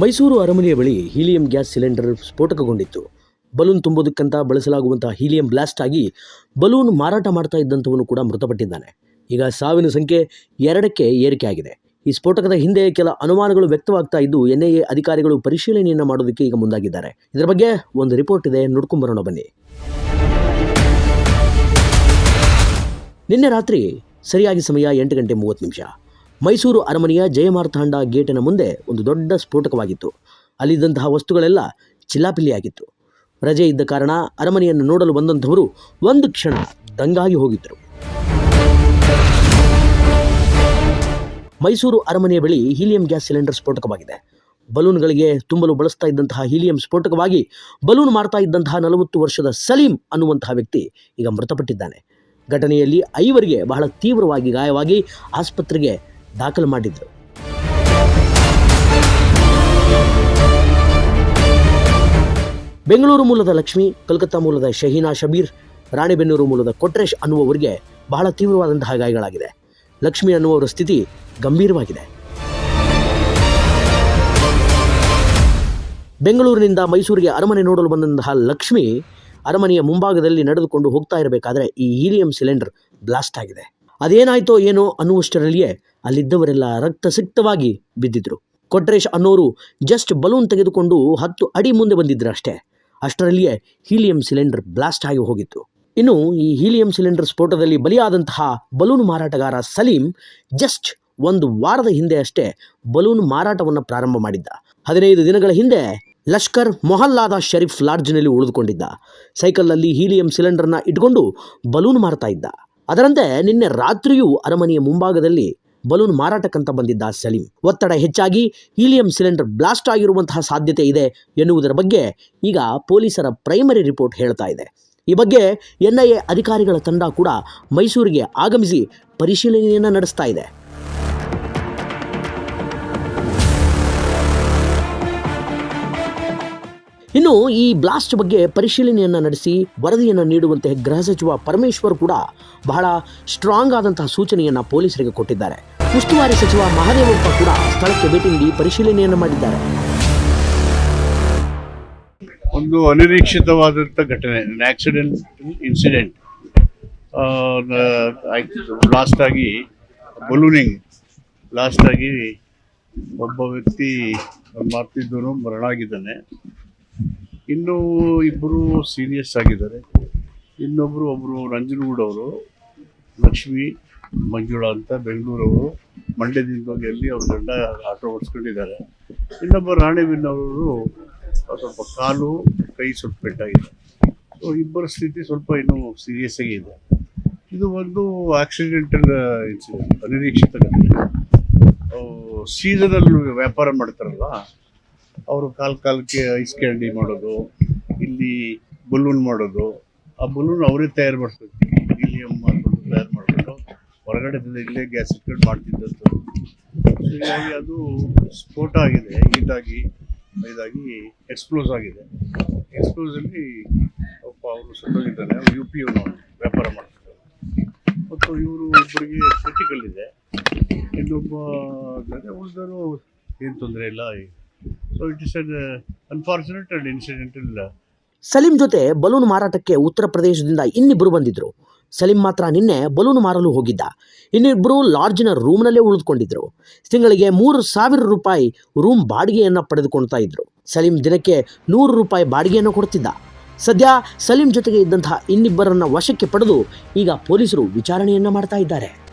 ಮೈಸೂರು ಅರಮನೆಯ ಬಳಿ helium gas cylinder ಸ್ಫೋಟಕಗೊಂಡಿತ್ತು. ಬಲೂನ್ ತುಂಬೋದಕ್ಕಂತ ಬಳಸಲಾಗುವಂತಹ ಹೀಲಿಯಂ ಬ್ಲಾಸ್ಟ್ ಆಗಿ ಬಲೂನ್ ಮಾರಾಟ ಮಾಡ್ತಾ ಇದ್ದಂಥವನು ಕೂಡ ಮೃತಪಟ್ಟಿದ್ದಾನೆ. ಈಗ ಸಾವಿನ ಸಂಖ್ಯೆ ಎರಡಕ್ಕೆ ಏರಿಕೆಯಾಗಿದೆ ಈ ಸ್ಫೋಟಕದ ಹಿಂದೆ ಕೆಲ ಅನುಮಾನಗಳು ವ್ಯಕ್ತವಾಗ್ತಾ ಇದ್ದು ಎನ್ಐಎ ಅಧಿಕಾರಿಗಳು ಪರಿಶೀಲನೆಯನ್ನು ಮಾಡೋದಕ್ಕೆ ಈಗ ಮುಂದಾಗಿದ್ದಾರೆ. ಇದರ ಬಗ್ಗೆ ಒಂದು ರಿಪೋರ್ಟ್ ಇದೆ ನೋಡ್ಕೊಂಬರೋಣ ಬನ್ನಿ. ನಿನ್ನೆ ರಾತ್ರಿ ಸರಿಯಾಗಿ ಸಮಯ ಎಂಟು ಗಂಟೆ ಮೂವತ್ತು ನಿಮಿಷ. ಮೈಸೂರು ಅರಮನೆಯ ಜಯಮಾರ್ಥಾಂಡ ಗೇಟಿನ ಮುಂದೆ ಒಂದು ದೊಡ್ಡ ಸ್ಫೋಟಕವಾಗಿತ್ತು. ಅಲ್ಲಿದ್ದಂತಹ ವಸ್ತುಗಳೆಲ್ಲ ಚಿಲ್ಲಾಪಿಲ್ಲಿಯಾಗಿತ್ತು. ರಜೆ ಇದ್ದ ಕಾರಣ ಅರಮನೆಯನ್ನು ನೋಡಲು ಬಂದಂಥವರು ಒಂದು ಕ್ಷಣ ದಂಗಾಗಿ ಹೋಗಿದ್ದರು. ಮೈಸೂರು ಅರಮನೆಯ ಬಳಿ ಹೀಲಿಯಂ ಗ್ಯಾಸ್ ಸಿಲಿಂಡರ್ ಸ್ಫೋಟಕವಾಗಿದೆ. ಬಲೂನ್ಗಳಿಗೆ ತುಂಬಲು ಬಳಸ್ತಾ ಇದ್ದಂತಹ ಹೀಲಿಯಂ ಸ್ಫೋಟಕವಾಗಿ ಬಲೂನ್ ಮಾಡ್ತಾ ಇದ್ದಂತಹ ನಲವತ್ತು ವರ್ಷದ ಸಲೀಂ ಅನ್ನುವಂತಹ ವ್ಯಕ್ತಿ ಈಗ ಮೃತಪಟ್ಟಿದ್ದಾನೆ. ಘಟನೆಯಲ್ಲಿ ಐವರಿಗೆ ಬಹಳ ತೀವ್ರವಾಗಿ ಗಾಯವಾಗಿ ಆಸ್ಪತ್ರೆಗೆ ದಾಖಲು ಮಾಡಿದ್ರು. ಬೆಂಗಳೂರು ಮೂಲದ ಲಕ್ಷ್ಮಿ, ಕಲ್ಕತ್ತಾ ಮೂಲದ ಶಹೀನಾ ಶಬೀರ್, ರಾಣಿಬೆನ್ನೂರು ಮೂಲದ ಕೊಟ್ರೇಶ್ ಅನ್ನುವವರಿಗೆ ಬಹಳ ತೀವ್ರವಾದಂತಹ ಗಾಯಗಳಾಗಿದೆ. ಲಕ್ಷ್ಮಿ ಅನ್ನುವವರ ಸ್ಥಿತಿ ಗಂಭೀರವಾಗಿದೆ. ಬೆಂಗಳೂರಿನಿಂದ ಮೈಸೂರಿಗೆ ಅರಮನೆ ನೋಡಲು ಬಂದಂತಹ ಲಕ್ಷ್ಮಿ ಅರಮನೆಯ ಮುಂಭಾಗದಲ್ಲಿ ನಡೆದುಕೊಂಡು ಹೋಗ್ತಾ ಇರಬೇಕಾದ್ರೆ ಈ ಹೀಲಿಯಂ ಸಿಲಿಂಡರ್ ಬ್ಲಾಸ್ಟ್ ಆಗಿದೆ. ಅದೇನಾಯ್ತೋ ಏನೋ ಅನ್ನುವಷ್ಟರಲ್ಲಿಯೇ ಅಲ್ಲಿದ್ದವರೆಲ್ಲ ರಕ್ತಸಿಕ್ತವಾಗಿ ಬಿದ್ದಿದ್ರು. ಕೊಟ್ರೇಶ್ ಅನ್ನೋರು ಜಸ್ಟ್ ಬಲೂನ್ ತೆಗೆದುಕೊಂಡು ಹತ್ತು ಅಡಿ ಮುಂದೆ ಬಂದಿದ್ರು ಅಷ್ಟೇ ಅಷ್ಟರಲ್ಲಿಯೇ ಹೀಲಿಯಂ ಸಿಲಿಂಡರ್ ಬ್ಲಾಸ್ಟ್ ಆಗಿ ಹೋಗಿತ್ತು. ಇನ್ನು ಈ ಹೀಲಿಯಂ ಸಿಲಿಂಡರ್ ಸ್ಫೋಟದಲ್ಲಿ ಬಲಿಯಾದಂತಹ ಬಲೂನ್ ಮಾರಾಟಗಾರ ಸಲೀಂ ಜಸ್ಟ್ ಒಂದು ವಾರದ ಹಿಂದೆ ಅಷ್ಟೇ ಬಲೂನ್ ಮಾರಾಟವನ್ನು ಪ್ರಾರಂಭ ಮಾಡಿದ್ದ. ಹದಿನೈದು ದಿನಗಳ ಹಿಂದೆ ಲಷ್ಕರ್ ಮೊಹಲ್ಲಾದ ಶರೀಫ್ ಲಾಡ್ಜ್ನಲ್ಲಿ ಉಳಿದುಕೊಂಡಿದ್ದ. ಸೈಕಲ್ನಲ್ಲಿ ಹೀಲಿಯಂ ಸಿಲಿಂಡರ್ನ ಇಟ್ಕೊಂಡು ಬಲೂನ್ ಮಾರ್ತಾ ಇದ್ದ. ಅದರಂತೆ ನಿನ್ನೆ ರಾತ್ರಿಯೂ ಅರಮನೆಯ ಮುಂಭಾಗದಲ್ಲಿ ಬಲೂನ್ ಮಾರಾಟಕ್ಕಂತ ಬಂದಿದ್ದ ಸಲೀಂ. ಒತ್ತಡ ಹೆಚ್ಚಾಗಿ ಹೀಲಿಯಂ ಸಿಲಿಂಡರ್ ಬ್ಲಾಸ್ಟ್ ಆಗಿರುವಂತಹ ಸಾಧ್ಯತೆ ಇದೆ ಎನ್ನುವುದರ ಬಗ್ಗೆ ಈಗ ಪೊಲೀಸರ ಪ್ರೈಮರಿ ರಿಪೋರ್ಟ್ ಹೇಳ್ತಾ ಇದೆ. ಈ ಬಗ್ಗೆ ಎನ್ಐಎ ಅಧಿಕಾರಿಗಳ ತಂಡ ಕೂಡ ಮೈಸೂರಿಗೆ ಆಗಮಿಸಿ ಪರಿಶೀಲನೆಯನ್ನು ನಡೆಸ್ತಾ ಇದೆ. ಇನ್ನು ಈ ಬ್ಲಾಸ್ಟ್ ಬಗ್ಗೆ ಪರಿಶೀಲನೆಯನ್ನು ನಡೆಸಿ ವರದಿಯನ್ನು ನೀಡುವಂತೆ ಗೃಹ ಸಚಿವ ಪರಮೇಶ್ವರ್ ಕೂಡ ಬಹಳ ಸ್ಟ್ರಾಂಗ್ ಆದಂತಹ ಸೂಚನೆಯನ್ನು ಪೊಲೀಸರಿಗೆ ಕೊಟ್ಟಿದ್ದಾರೆ. ಉಸ್ತುವಾರಿ ಸಚಿವ ಮಹಾದೇವಪ್ಪ ಕೂಡ ಸ್ಥಳಕ್ಕೆ ಭೇಟಿ ನೀಡಿ ಪರಿಶೀಲನೆಯನ್ನು ಮಾಡಿದ್ದಾರೆ. ಒಂದು ಅನಿರೀಕ್ಷಿತವಾದಂಥ ಘಟನೆ ಆಕ್ಸಿಡೆಂಟ್ ಇನ್ಸಿಡೆಂಟ್ ಬ್ಲಾಸ್ಟ್ ಆಗಿ ಬಲೂನಿಂಗ್ ಬ್ಲಾಸ್ಟ್ ಆಗಿ ಒಬ್ಬ ವ್ಯಕ್ತಿ ಮಾಡ್ತಿದ್ದರು ಮರಣ ಆಗಿದ್ದಾನೆ ಇನ್ನು ಇಬ್ಬರು ಸೀರಿಯಸ್ ಆಗಿದ್ದಾರೆ. ಇನ್ನೊಬ್ಬರು ಒಬ್ಬರು ನಂಜನಗೂಡು ಅವರು ಲಕ್ಷ್ಮಿ ಮಂಜುಳಾ ಅಂತ ಬೆಂಗಳೂರವರು. ಮಂಡ್ಯದಿಂದ ಹೋಗಿ ಅಲ್ಲಿ ಅವ್ರ ಗಂಡ ಆಟೋ ಓಡಿಸ್ಕೊಂಡಿದ್ದಾರೆ. ಇನ್ನೊಬ್ಬ ರಾಣೆಬೆನ್ನವರು ಸ್ವಲ್ಪ ಕಾಲು, ಕೈ ಸ್ವಲ್ಪ ಪೆಟ್ಟಾಗಿದೆ. ಸೊ ಇಬ್ಬರ ಸ್ಥಿತಿ ಸ್ವಲ್ಪ ಇನ್ನೂ ಸೀರಿಯಸ್ ಆಗಿ ಇದೆ. ಇದು ಒಂದು ಆಕ್ಸಿಡೆಂಟಲ್ ಇನ್ಸಿಡೆಂಟ್ ಅನಿರೀಕ್ಷಿತ ಘಟನೆ. ಸೀಸನಲ್ ವ್ಯಾಪಾರ ಮಾಡ್ತಾರಲ್ಲ ಅವರು ಕಾಲ್ ಕಾಲಕ್ಕೆ ಐಸ್ ಕ್ಯಾಂಡಿ ಮಾಡೋದು, ಇಲ್ಲಿ ಬಲೂನ್ ಮಾಡೋದು, ಆ ಬಲೂನ್ ಅವರೇ ತಯಾರು ಮಾಡ್ಕೊಳ್ತೀವಿ ಹೀಲಿಯಂ ಮಾಡ್ಕೊಂಡು ತಯಾರು ಮಾಡ್ಕೊಂಡು ಹೊರಗಡೆ ಇಲ್ಲೇ ಗ್ಯಾಸ್ ಇಟ್ಕೊಂಡು ಮಾಡ್ತಿದ್ದದ್ದು ಹೀಗಾಗಿ ಅದು ಸ್ಫೋಟ ಆಗಿದೆ, ಹೀಟಾಗಿ, ಇದಾಗಿ ಎಕ್ಸ್ಪ್ಲೋಸ್ ಆಗಿದೆ. ಎಕ್ಸ್ಪ್ಲೋಸಲ್ಲಿ ಒಬ್ಬ ಅವರು ಸತ್ತೋಗಿದ್ದಾನೆ ಅವ್ರು ಯು ಪಿ ಅವನು ವ್ಯಾಪಾರ ಮಾಡ್ತಿದ್ದಾರೆ. ಮತ್ತು ಇವರು ಒಬ್ಬರಿಗೆ ಕ್ರಿಟಿಕಲ್ ಇದೆ. ಇನ್ನೊಬ್ಬ ಉಳಿದರೂ ಏನು ತೊಂದರೆ ಇಲ್ಲ ಇನ್ಸಿಡೆಂಟಲ್ ಸಲೀಂ ಜೊತೆ ಬಲೂನ್ ಮಾರಾಟಕ್ಕೆ ಉತ್ತರ ಪ್ರದೇಶದಿಂದ ಇನ್ನಿಬ್ಬರು ಬಂದಿದ್ರು. ಸಲೀಂ ಮಾತ್ರ ನಿನ್ನೆ ಬಲೂನ್ ಮಾರಲು ಹೋಗಿದ್ದ. ಇನ್ನಿಬ್ಬರು ಲಾಡ್ಜಿನ ರೂಮ್ನಲ್ಲೇ ಉಳಿದುಕೊಂಡಿದ್ರು. ತಿಂಗಳಿಗೆ ಮೂರು ಸಾವಿರ ರೂಪಾಯಿ ರೂಮ್ ಬಾಡಿಗೆಯನ್ನು ಪಡೆದುಕೊಳ್ತಾ ಇದ್ರು. ಸಲೀಂ ದಿನಕ್ಕೆ ನೂರು ರೂಪಾಯಿ ಬಾಡಿಗೆಯನ್ನು ಕೊಡ್ತಿದ್ದ. ಸದ್ಯ ಸಲೀಂ ಜೊತೆಗೆ ಇದ್ದಂತಹ ಇನ್ನಿಬ್ಬರನ್ನು ವಶಕ್ಕೆ ಪಡೆದು ಈಗ ಪೊಲೀಸರು ವಿಚಾರಣೆಯನ್ನ ಮಾಡ್ತಾ ಇದ್ದಾರೆ.